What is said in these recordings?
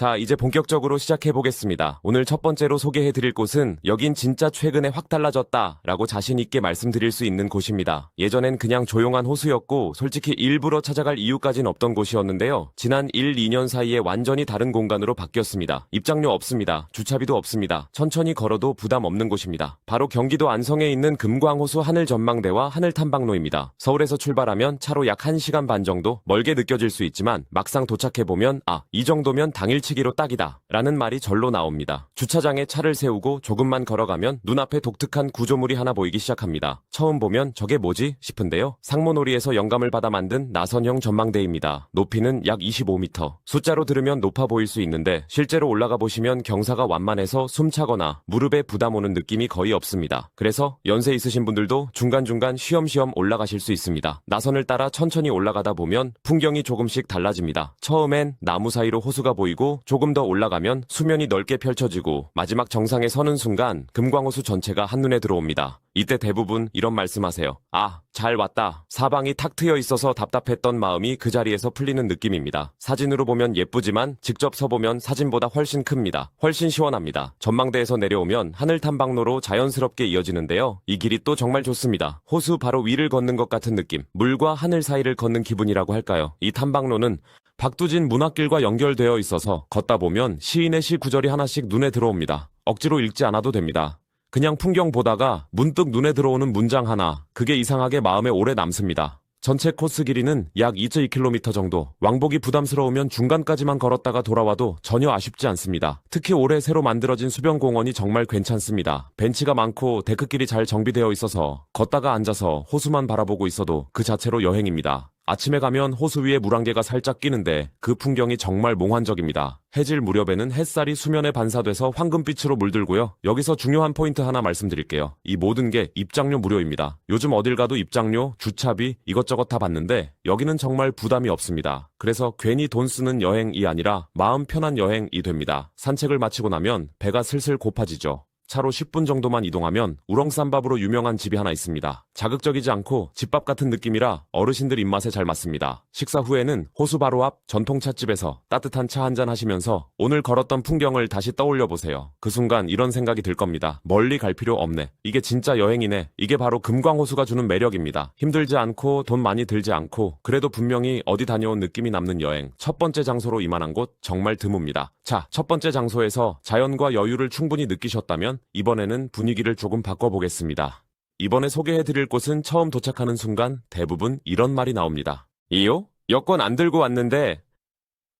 자, 이제 본격적으로 시작해 보겠습니다. 오늘 첫 번째로 소개해 드릴 곳은 여긴 진짜 최근에 확 달라졌다 라고 자신 있게 말씀드릴 수 있는 곳입니다. 예전엔 그냥 조용한 호수였고 솔직히 일부러 찾아갈 이유까진 없던 곳이었는데요. 지난 1, 2년 사이에 완전히 다른 공간으로 바뀌었습니다. 입장료 없습니다. 주차비도 없습니다. 천천히 걸어도 부담 없는 곳입니다. 바로 경기도 안성에 있는 금광호수 하늘 전망대와 하늘 탐방로입니다. 서울에서 출발하면 차로 약 1시간 반 정도 멀게 느껴질 수 있지만 막상 도착해 보면 아, 이 정도면 당일치 기로 딱이다 라는 말이 절로 나옵니다. 주차장에 차를 세우고 조금만 걸어가면 눈앞에 독특한 구조물이 하나 보이기 시작합니다. 처음 보면 저게 뭐지 싶은데요. 상모놀이에서 영감을 받아 만든 나선형 전망대입니다. 높이는 약 25m. 숫자로 들으면 높아 보일 수 있는데 실제로 올라가 보시면 경사가 완만해서 숨차거나 무릎에 부담 오는 느낌이 거의 없습니다. 그래서 연세 있으신 분들도 중간중간 쉬엄쉬엄 올라가실 수 있습니다. 나선을 따라 천천히 올라가다 보면 풍경이 조금씩 달라집니다. 처음엔 나무 사이로 호수가 보이고 조금 더 올라가면 수면이 넓게 펼쳐지고 마지막 정상에 서는 순간 금광호수 전체가 한눈에 들어옵니다. 이때 대부분 이런 말씀하세요. 아, 잘 왔다. 사방이 탁 트여 있어서 답답했던 마음이 그 자리에서 풀리는 느낌입니다. 사진으로 보면 예쁘지만 직접 서보면 사진보다 훨씬 큽니다. 훨씬 시원합니다. 전망대에서 내려오면 하늘 탐방로로 자연스럽게 이어지는데요. 이 길이 또 정말 좋습니다. 호수 바로 위를 걷는 것 같은 느낌. 물과 하늘 사이를 걷는 기분이라고 할까요? 이 탐방로는 박두진 문학길과 연결되어 있어서 걷다 보면 시인의 시 구절이 하나씩 눈에 들어옵니다. 억지로 읽지 않아도 됩니다. 그냥 풍경 보다가 문득 눈에 들어오는 문장 하나, 그게 이상하게 마음에 오래 남습니다. 전체 코스 길이는 약 2.2km 정도. 왕복이 부담스러우면 중간까지만 걸었다가 돌아와도 전혀 아쉽지 않습니다. 특히 올해 새로 만들어진 수변공원이 정말 괜찮습니다. 벤치가 많고 데크길이 잘 정비되어 있어서 걷다가 앉아서 호수만 바라보고 있어도 그 자체로 여행입니다. 아침에 가면 호수 위에 물안개가 살짝 끼는데 그 풍경이 정말 몽환적입니다. 해질 무렵에는 햇살이 수면에 반사돼서 황금빛으로 물들고요. 여기서 중요한 포인트 하나 말씀드릴게요. 이 모든 게 입장료 무료입니다. 요즘 어딜 가도 입장료, 주차비 이것저것 다 받는데 여기는 정말 부담이 없습니다. 그래서 괜히 돈 쓰는 여행이 아니라 마음 편한 여행이 됩니다. 산책을 마치고 나면 배가 슬슬 고파지죠. 차로 10분 정도만 이동하면 우렁쌈밥으로 유명한 집이 하나 있습니다. 자극적이지 않고 집밥 같은 느낌이라 어르신들 입맛에 잘 맞습니다. 식사 후에는 호수 바로 앞 전통 찻집에서 따뜻한 차 한잔 하시면서 오늘 걸었던 풍경을 다시 떠올려 보세요. 그 순간 이런 생각이 들 겁니다. 멀리 갈 필요 없네. 이게 진짜 여행이네. 이게 바로 금광호수가 주는 매력입니다. 힘들지 않고 돈 많이 들지 않고 그래도 분명히 어디 다녀온 느낌이 남는 여행. 첫 번째 장소로 이만한 곳 정말 드뭅니다. 자, 첫 번째 장소에서 자연과 여유를 충분히 느끼셨다면 이번에는 분위기를 조금 바꿔보겠습니다. 이번에 소개해드릴 곳은 처음 도착하는 순간 대부분 이런 말이 나옵니다. 이요? 여권 안 들고 왔는데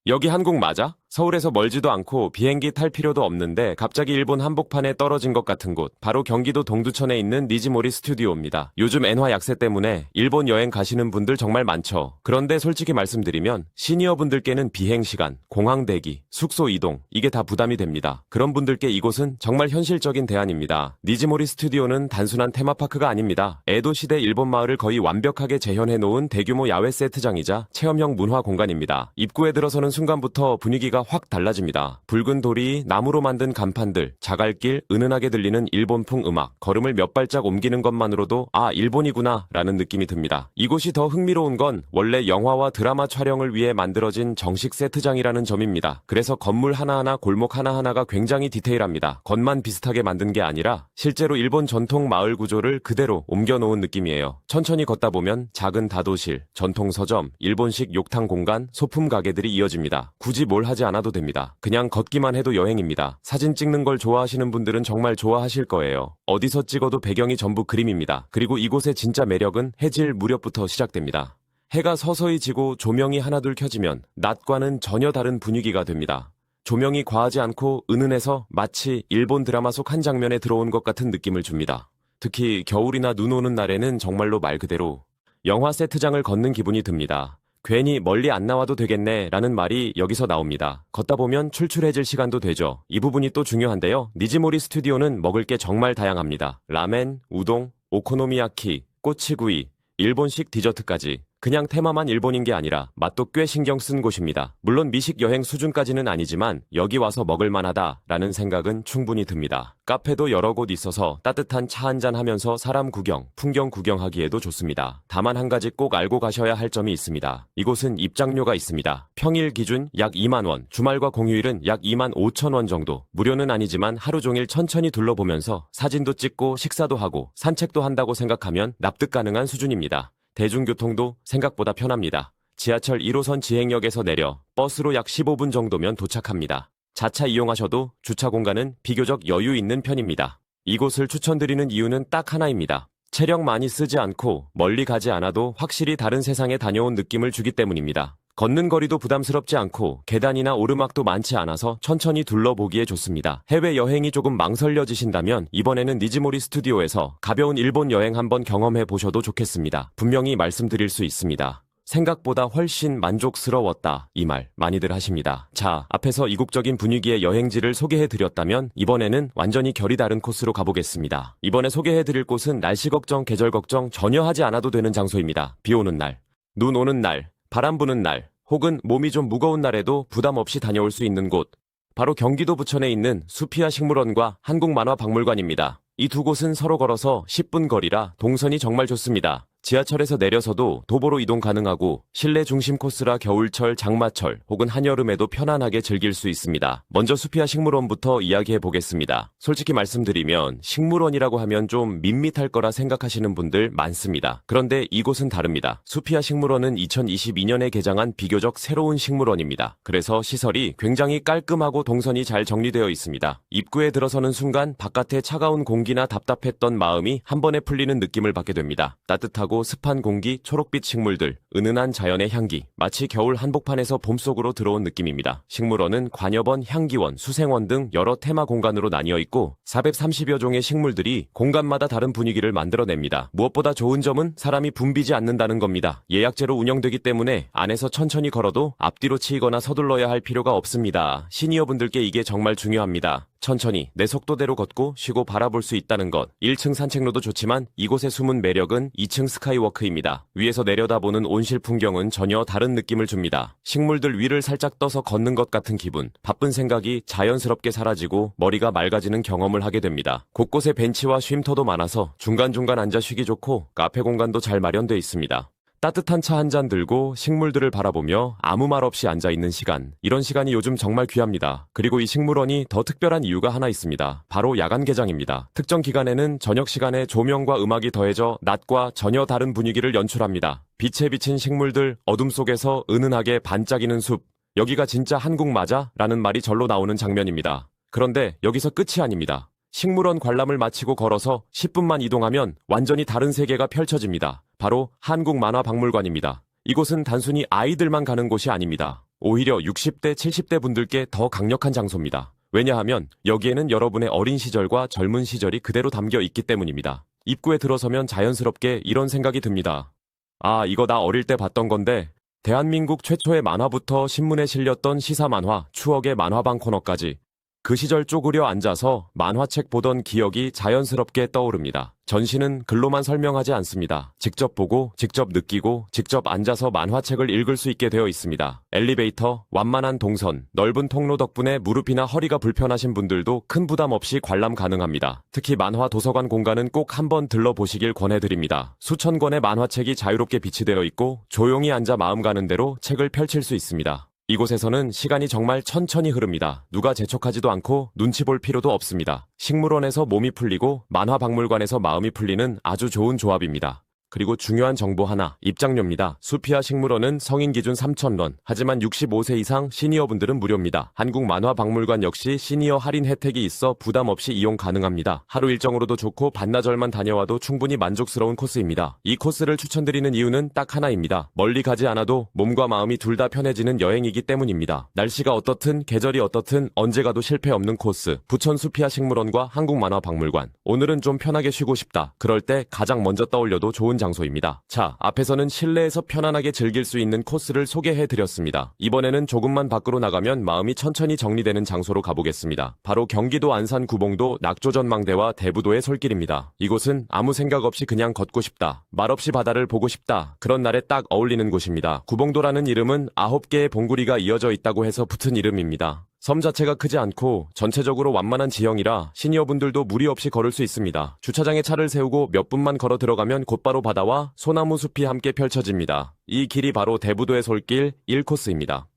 여기 한국 맞아? 서울에서 멀지도 않고 비행기 탈 필요도 없는데 갑자기 일본 한복판에 떨어진 것 같은 곳 바로 경기도 동두천에 있는 니지모리 스튜디오입니다. 요즘 엔화 약세 때문에 일본 여행 가시는 분들 정말 많죠. 그런데 솔직히 말씀드리면 시니어 분들께는 비행 시간, 공항 대기, 숙소 이동 이게 다 부담이 됩니다. 그런 분들께 이곳은 정말 현실적인 대안입니다. 니지모리 스튜디오는 단순한 테마파크가 아닙니다. 에도 시대 일본 마을을 거의 완벽하게 재현해 놓은 대규모 야외 세트장이자 체험형 문화 공간입니다. 입구에 들어서는 순간부터 분위기가 확 달라집니다. 붉은 돌이 나무로 만든 간판들, 자갈길, 은은하게 들리는 일본풍 음악, 걸음을 몇 발짝 옮기는 것만으로도 아, 일본이구나 라는 느낌이 듭니다. 이곳이 더 흥미로운 건 원래 영화와 드라마 촬영을 위해 만들어진 정식 세트장이라는 점입니다. 그래서 건물 하나하나 골목 하나하나가 굉장히 디테일합니다. 겉만 비슷하게 만든 게 아니라 실제로 일본 전통 마을 구조를 그대로 옮겨놓은 느낌이에요. 천천히 걷다 보면 작은 다도실, 전통 서점, 일본식 욕탕 공간, 소품 가게들이 이어집니다. 굳이 뭘 하지 않 아도 됩니다. 그냥 걷기만 해도 여행입니다. 사진 찍는 걸 좋아하시는 분들은 정말 좋아하실 거예요. 어디서 찍어도 배경이 전부 그림입니다. 그리고 이곳의 진짜 매력은 해질 무렵부터 시작됩니다. 해가 서서히 지고 조명이 하나둘 켜지면 낮과는 전혀 다른 분위기가 됩니다. 조명이 과하지 않고 은은해서 마치 일본 드라마 속 한 장면에 들어온 것 같은 느낌을 줍니다. 특히 겨울이나 눈 오는 날에는 정말로 말 그대로 영화 세트장을 걷는 기분이 듭니다. 괜히 멀리 안 나와도 되겠네 라는 말이 여기서 나옵니다. 걷다 보면 출출해질 시간도 되죠. 이 부분이 또 중요한데요. 니지모리 스튜디오는 먹을 게 정말 다양합니다. 라멘, 우동, 오코노미야키, 꼬치구이, 일본식 디저트까지 그냥 테마만 일본인 게 아니라 맛도 꽤 신경 쓴 곳입니다. 물론 미식 여행 수준까지는 아니지만 여기 와서 먹을 만하다라는 생각은 충분히 듭니다. 카페도 여러 곳 있어서 따뜻한 차 한잔 하면서 사람 구경, 풍경 구경하기에도 좋습니다. 다만 한 가지 꼭 알고 가셔야 할 점이 있습니다. 이곳은 입장료가 있습니다. 평일 기준 약 2만 원, 주말과 공휴일은 약 2만 5천 원 정도. 무료는 아니지만 하루 종일 천천히 둘러보면서 사진도 찍고 식사도 하고 산책도 한다고 생각하면 납득 가능한 수준입니다. 대중교통도 생각보다 편합니다. 지하철 1호선 지행역에서 내려 버스로 약 15분 정도면 도착합니다. 자차 이용하셔도 주차 공간은 비교적 여유 있는 편입니다. 이곳을 추천드리는 이유는 딱 하나입니다. 체력 많이 쓰지 않고 멀리 가지 않아도 확실히 다른 세상에 다녀온 느낌을 주기 때문입니다. 걷는 거리도 부담스럽지 않고 계단이나 오르막도 많지 않아서 천천히 둘러보기에 좋습니다. 해외 여행이 조금 망설여지신다면 이번에는 니즈모리 스튜디오에서 가벼운 일본 여행 한번 경험해 보셔도 좋겠습니다. 분명히 말씀드릴 수 있습니다. 생각보다 훨씬 만족스러웠다. 이 말 많이들 하십니다. 자, 앞에서 이국적인 분위기의 여행지를 소개해 드렸다면 이번에는 완전히 결이 다른 코스로 가보겠습니다. 이번에 소개해 드릴 곳은 날씨 걱정, 계절 걱정 전혀 하지 않아도 되는 장소입니다. 비 오는 날, 눈 오는 날, 바람 부는 날, 혹은 몸이 좀 무거운 날에도 부담 없이 다녀올 수 있는 곳. 바로 경기도 부천에 있는 수피아 식물원과 한국만화박물관입니다. 이 두 곳은 서로 걸어서 10분 거리라 동선이 정말 좋습니다. 지하철에서 내려서도 도보로 이동 가능하고 실내 중심 코스라 겨울철, 장마철 혹은 한여름에도 편안하게 즐길 수 있습니다. 먼저 수피아 식물원부터 이야기해 보겠습니다. 솔직히 말씀드리면 식물원이라고 하면 좀 밋밋할 거라 생각하시는 분들 많습니다. 그런데 이곳은 다릅니다. 수피아 식물원은 2022년에 개장한 비교적 새로운 식물원입니다. 그래서 시설이 굉장히 깔끔하고 동선이 잘 정리되어 있습니다. 입구에 들어서는 순간 바깥의 차가운 공기나 답답했던 마음이 한 번에 풀리는 느낌을 받게 됩니다. 따뜻하고 따뜻하고 습한 공기, 초록빛 식물들, 은은한 자연의 향기, 마치 겨울 한복판에서 봄속으로 들어온 느낌입니다. 식물원은 관여번, 향기원, 수생원 등 여러 테마 공간으로 나뉘어 있고 430여 종의 식물들이 공간마다 다른 분위기를 만들어냅니다. 무엇보다 좋은 점은 사람이 붐비지 않는다는 겁니다. 예약제로 운영되기 때문에 안에서 천천히 걸어도 앞뒤로 치이거나 서둘러야 할 필요가 없습니다. 시니어분들께 이게 정말 중요합니다. 천천히 내 속도대로 걷고 쉬고 바라볼 수 있다는 것. 1층 산책로도 좋지만 이곳의 숨은 매력은 2층 스카 이워크입니다. 위에서 내려다보는 온실 풍경은 전혀 다른 느낌을 줍니다. 식물들 위를 살짝 떠서 걷는 것 같은 기분. 바쁜 생각이 자연스럽게 사라지고 머리가 맑아지는 경험을 하게 됩니다. 곳곳에 벤치와 쉼터도 많아서 중간중간 앉아 쉬기 좋고 카페 공간도 잘 마련되어 있습니다. 따뜻한 차 한 잔 들고 식물들을 바라보며 아무 말 없이 앉아 있는 시간. 이런 시간이 요즘 정말 귀합니다. 그리고 이 식물원이 더 특별한 이유가 하나 있습니다. 바로 야간 개장입니다. 특정 기간에는 저녁 시간에 조명과 음악이 더해져 낮과 전혀 다른 분위기를 연출합니다. 빛에 비친 식물들, 어둠 속에서 은은하게 반짝이는 숲. 여기가 진짜 한국 맞아? 라는 말이 절로 나오는 장면입니다. 그런데 여기서 끝이 아닙니다. 식물원 관람을 마치고 걸어서 10분만 이동하면 완전히 다른 세계가 펼쳐집니다. 바로 한국만화박물관입니다. 이곳은 단순히 아이들만 가는 곳이 아닙니다. 오히려 60대, 70대 분들께 더 강력한 장소입니다. 왜냐하면 여기에는 여러분의 어린 시절과 젊은 시절이 그대로 담겨 있기 때문입니다. 입구에 들어서면 자연스럽게 이런 생각이 듭니다. 아, 이거 나 어릴 때 봤던 건데, 대한민국 최초의 만화부터 신문에 실렸던 시사 만화, 추억의 만화방 코너까지 그 시절 쪼그려 앉아서 만화책 보던 기억이 자연스럽게 떠오릅니다. 전시는 글로만 설명하지 않습니다. 직접 보고, 직접 느끼고, 직접 앉아서 만화책을 읽을 수 있게 되어 있습니다. 엘리베이터, 완만한 동선, 넓은 통로 덕분에 무릎이나 허리가 불편하신 분들도 큰 부담 없이 관람 가능합니다. 특히 만화 도서관 공간은 꼭 한번 들러보시길 권해드립니다. 수천 권의 만화책이 자유롭게 비치되어 있고, 조용히 앉아 마음 가는 대로 책을 펼칠 수 있습니다. 이곳에서는 시간이 정말 천천히 흐릅니다. 누가 재촉하지도 않고 눈치 볼 필요도 없습니다. 식물원에서 몸이 풀리고 만화박물관에서 마음이 풀리는 아주 좋은 조합입니다. 그리고 중요한 정보 하나, 입장료입니다. 수피아 식물원은 성인 기준 3,000원, 하지만 65세 이상 시니어분들은 무료입니다. 한국만화박물관 역시 시니어 할인 혜택이 있어 부담 없이 이용 가능합니다. 하루 일정으로도 좋고 반나절만 다녀와도 충분히 만족스러운 코스입니다. 이 코스를 추천드리는 이유는 딱 하나입니다. 멀리 가지 않아도 몸과 마음이 둘 다 편해지는 여행이기 때문입니다. 날씨가 어떻든 계절이 어떻든 언제 가도 실패 없는 코스. 부천 수피아 식물원과 한국만화박물관. 오늘은 좀 편하게 쉬고 싶다. 그럴 때 가장 먼저 떠올려도 좋은 장소입니다. 자, 앞에서는 실내에서 편안하게 즐길 수 있는 코스를 소개해 드렸습니다. 이번에는 조금만 밖으로 나가면 마음이 천천히 정리되는 장소로 가보겠습니다. 바로 경기도 안산 구봉도 낙조전망대와 대부도의 솔길입니다. 이곳은 아무 생각 없이 그냥 걷고 싶다. 말없이 바다를 보고 싶다. 그런 날에 딱 어울리는 곳입니다. 구봉도라는 이름은 아홉 개의 봉구리가 이어져 있다고 해서 붙은 이름입니다. 섬 자체가 크지 않고 전체적으로 완만한 지형이라 시니어분들도 무리 없이 걸을 수 있습니다. 주차장에 차를 세우고 몇 분만 걸어 들어가면 곧바로 바다와 소나무 숲이 함께 펼쳐집니다. 이 길이 바로 대부도의 솔길 1코스입니다.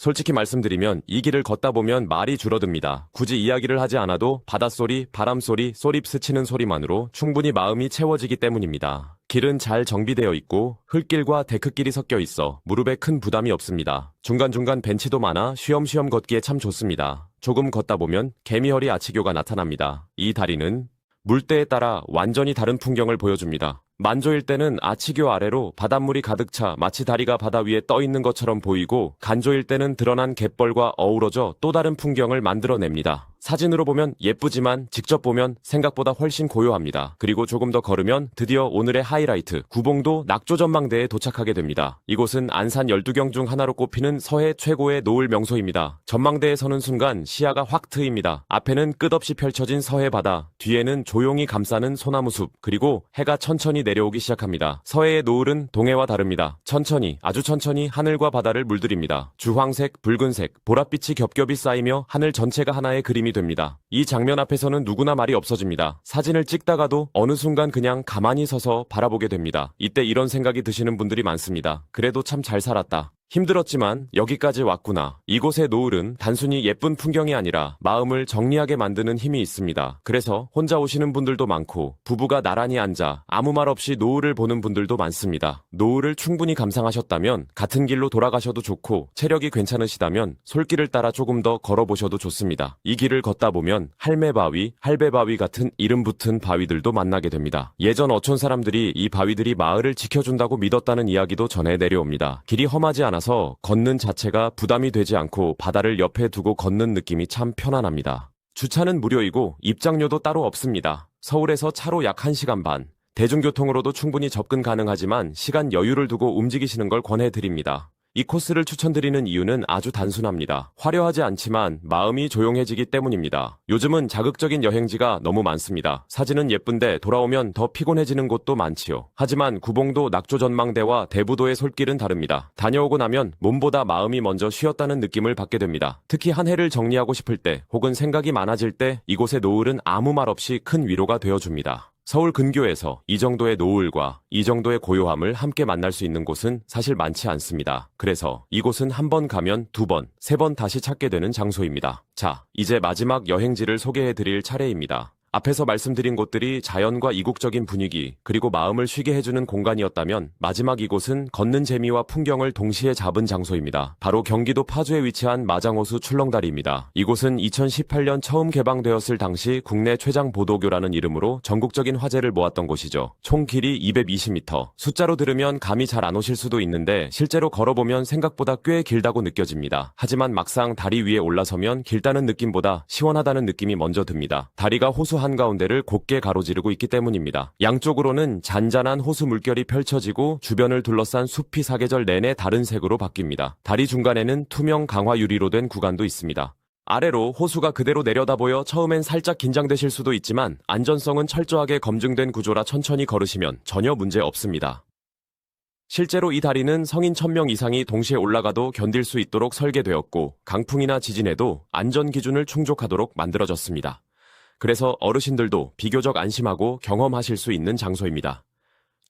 솔직히 말씀드리면 이 길을 걷다 보면 말이 줄어듭니다. 굳이 이야기를 하지 않아도 바닷소리, 바람소리, 쏘립 스치는 소리만으로 충분히 마음이 채워지기 때문입니다. 길은 잘 정비되어 있고 흙길과 데크길이 섞여 있어 무릎에 큰 부담이 없습니다. 중간중간 벤치도 많아 쉬엄쉬엄 걷기에 참 좋습니다. 조금 걷다 보면 개미허리 아치교가 나타납니다. 이 다리는 물때에 따라 완전히 다른 풍경을 보여줍니다. 만조일 때는 아치교 아래로 바닷물이 가득 차 마치 다리가 바다 위에 떠 있는 것처럼 보이고 간조일 때는 드러난 갯벌과 어우러져 또 다른 풍경을 만들어냅니다. 사진으로 보면 예쁘지만 직접 보면 생각보다 훨씬 고요합니다. 그리고 조금 더 걸으면 드디어 오늘의 하이라이트 구봉도 낙조전망대에 도착하게 됩니다. 이곳은 안산 12경 중 하나로 꼽히는 서해 최고의 노을 명소입니다. 전망대에 서는 순간 시야가 확 트입니다. 앞에는 끝없이 펼쳐진 서해 바다, 뒤에는 조용히 감싸는 소나무 숲, 그리고 해가 천천히 내려오기 시작합니다. 서해의 노을은 동해와 다릅니다. 천천히, 아주 천천히 하늘과 바다를 물들입니다. 주황색, 붉은색, 보랏빛이 겹겹이 쌓이며 하늘 전체가 하나의 그림이 됩니다. 이 장면 앞에서는 누구나 말이 없어집니다. 사진을 찍다가도 어느 순간 그냥 가만히 서서 바라보게 됩니다. 이때 이런 생각이 드시는 분들이 많습니다. 그래도 참 잘 살았다. 힘들었지만 여기까지 왔구나. 이곳의 노을은 단순히 예쁜 풍경이 아니라 마음을 정리하게 만드는 힘이 있습니다. 그래서 혼자 오시는 분들도 많고 부부가 나란히 앉아 아무 말 없이 노을을 보는 분들도 많습니다. 노을을 충분히 감상하셨다면 같은 길로 돌아가셔도 좋고 체력이 괜찮으시다면 솔길을 따라 조금 더 걸어보셔도 좋습니다. 이 길을 걷다 보면 할매바위, 할배바위 같은 이름 붙은 바위들도 만나게 됩니다. 예전 어촌 사람들이 이 바위들이 마을을 지켜준다고 믿었다는 이야기도 전해 내려옵니다. 길이 험하지 않아 서 걷는 자체가 부담이 되지 않고 바다를 옆에 두고 걷는 느낌이 참 편안합니다. 주차는 무료이고 입장료도 따로 없습니다. 서울에서 차로 약 1시간 반, 대중교통으로도 충분히 접근 가능하지만 시간 여유를 두고 움직이시는 걸 권해드립니다. 이 코스를 추천드리는 이유는 아주 단순합니다. 화려하지 않지만 마음이 조용해지기 때문입니다. 요즘은 자극적인 여행지가 너무 많습니다. 사진은 예쁜데 돌아오면 더 피곤해지는 곳도 많지요. 하지만 구봉도 낙조 전망대와 대부도의 솔길은 다릅니다. 다녀오고 나면 몸보다 마음이 먼저 쉬었다는 느낌을 받게 됩니다. 특히 한 해를 정리하고 싶을 때 혹은 생각이 많아질 때 이곳의 노을은 아무 말 없이 큰 위로가 되어줍니다. 서울 근교에서 이 정도의 노을과 이 정도의 고요함을 함께 만날 수 있는 곳은 사실 많지 않습니다. 그래서 이곳은 한 번 가면 두 번, 세 번 다시 찾게 되는 장소입니다. 자, 이제 마지막 여행지를 소개해 드릴 차례입니다. 앞에서 말씀드린 곳들이 자연과 이국적인 분위기, 그리고 마음을 쉬게 해주는 공간이었다면 마지막 이곳은 걷는 재미와 풍경을 동시에 잡은 장소입니다. 바로 경기도 파주에 위치한 마장호수 출렁다리입니다. 이곳은 2018년 처음 개방되었을 당시 국내 최장 보도교라는 이름으로 전국적인 화제를 모았던 곳이죠. 총 길이 220m. 숫자로 들으면 감이 잘 안 오실 수도 있는데 실제로 걸어보면 생각보다 꽤 길다고 느껴집니다. 하지만 막상 다리 위에 올라서면 길다는 느낌보다 시원하다는 느낌이 먼저 듭니다. 다리가 호수 한가운데를 곧게 가로지르고 있기 때문입니다. 양쪽으로는 잔잔한 호수 물결이 펼쳐지고 주변을 둘러싼 숲이 사계절 내내 다른 색으로 바뀝니다. 다리 중간에는 투명 강화 유리로 된 구간도 있습니다. 아래로 호수가 그대로 내려다 보여 처음엔 살짝 긴장되실 수도 있지만 안전성은 철저하게 검증된 구조라 천천히 걸으시면 전혀 문제 없습니다. 실제로 이 다리는 성인 1000명 이상이 동시에 올라가도 견딜 수 있도록 설계되었고 강풍이나 지진에도 안전 기준을 충족하도록 만들어졌습니다. 그래서 어르신들도 비교적 안심하고 경험하실 수 있는 장소입니다.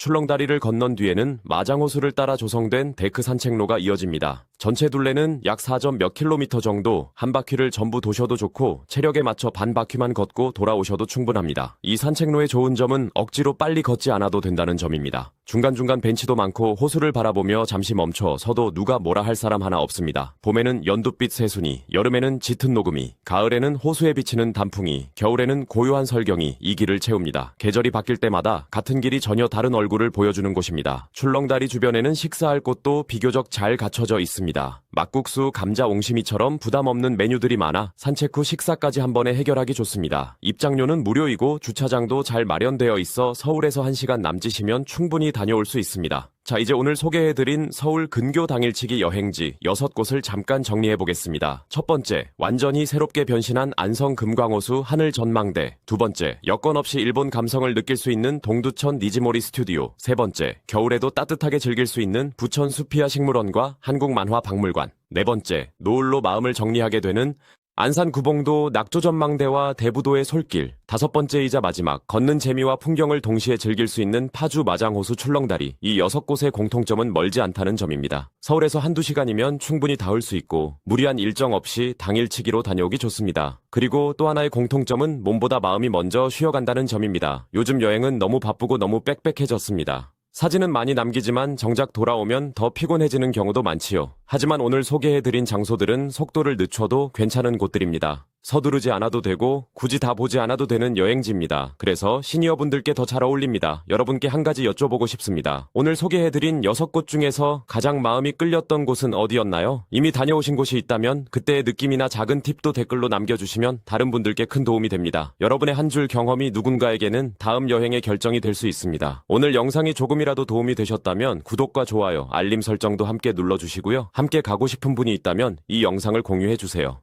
출렁다리를 건넌 뒤에는 마장호수를 따라 조성된 데크 산책로가 이어집니다. 전체 둘레는 약 4점 몇 킬로미터 정도 한 바퀴를 전부 도셔도 좋고 체력에 맞춰 반 바퀴만 걷고 돌아오셔도 충분합니다. 이 산책로의 좋은 점은 억지로 빨리 걷지 않아도 된다는 점입니다. 중간중간 벤치도 많고 호수를 바라보며 잠시 멈춰 서도 누가 뭐라 할 사람 하나 없습니다. 봄에는 연두빛 새순이, 여름에는 짙은 녹음이, 가을에는 호수에 비치는 단풍이, 겨울에는 고요한 설경이 이 길을 채웁니다. 계절이 바뀔 때마다 같은 길이 전혀 다른 얼굴 얼굴을 보여주는 곳입니다. 출렁다리 주변에는 식사할 곳도 비교적 잘 갖춰져 있습니다. 막국수, 감자, 옹심이처럼 부담 없는 메뉴들이 많아 산책 후 식사까지 한 번에 해결하기 좋습니다. 입장료는 무료이고 주차장도 잘 마련되어 있어 서울에서 1시간 남짓이면 충분히 다녀올 수 있습니다. 자, 이제 오늘 소개해드린 서울 근교 당일치기 여행지 6곳을 잠깐 정리해보겠습니다. 첫 번째, 완전히 새롭게 변신한 안성 금광호수 하늘 전망대. 두 번째, 여건 없이 일본 감성을 느낄 수 있는 동두천 니지모리 스튜디오. 세 번째, 겨울에도 따뜻하게 즐길 수 있는 부천 수피아 식물원과 한국만화 박물관. 네 번째, 노을로 마음을 정리하게 되는 안산 구봉도 낙조 전망대와 대부도의 솔길. 다섯 번째이자 마지막, 걷는 재미와 풍경을 동시에 즐길 수 있는 파주 마장호수 출렁다리. 이 여섯 곳의 공통점은 멀지 않다는 점입니다. 서울에서 한두 시간이면 충분히 닿을 수 있고, 무리한 일정 없이 당일치기로 다녀오기 좋습니다. 그리고 또 하나의 공통점은 몸보다 마음이 먼저 쉬어간다는 점입니다. 요즘 여행은 너무 바쁘고 너무 빽빽해졌습니다. 사진은 많이 남기지만 정작 돌아오면 더 피곤해지는 경우도 많지요. 하지만 오늘 소개해드린 장소들은 속도를 늦춰도 괜찮은 곳들입니다. 서두르지 않아도 되고 굳이 다 보지 않아도 되는 여행지입니다. 그래서 시니어분들께 더 잘 어울립니다. 여러분께 한 가지 여쭤보고 싶습니다. 오늘 소개해드린 6곳 중에서 가장 마음이 끌렸던 곳은 어디였나요? 이미 다녀오신 곳이 있다면 그때의 느낌이나 작은 팁도 댓글로 남겨주시면 다른 분들께 큰 도움이 됩니다. 여러분의 한 줄 경험이 누군가에게는 다음 여행의 결정이 될 수 있습니다. 오늘 영상이 조금이라도 도움이 되셨다면 구독과 좋아요, 알림 설정도 함께 눌러주시고요. 함께 가고 싶은 분이 있다면 이 영상을 공유해주세요.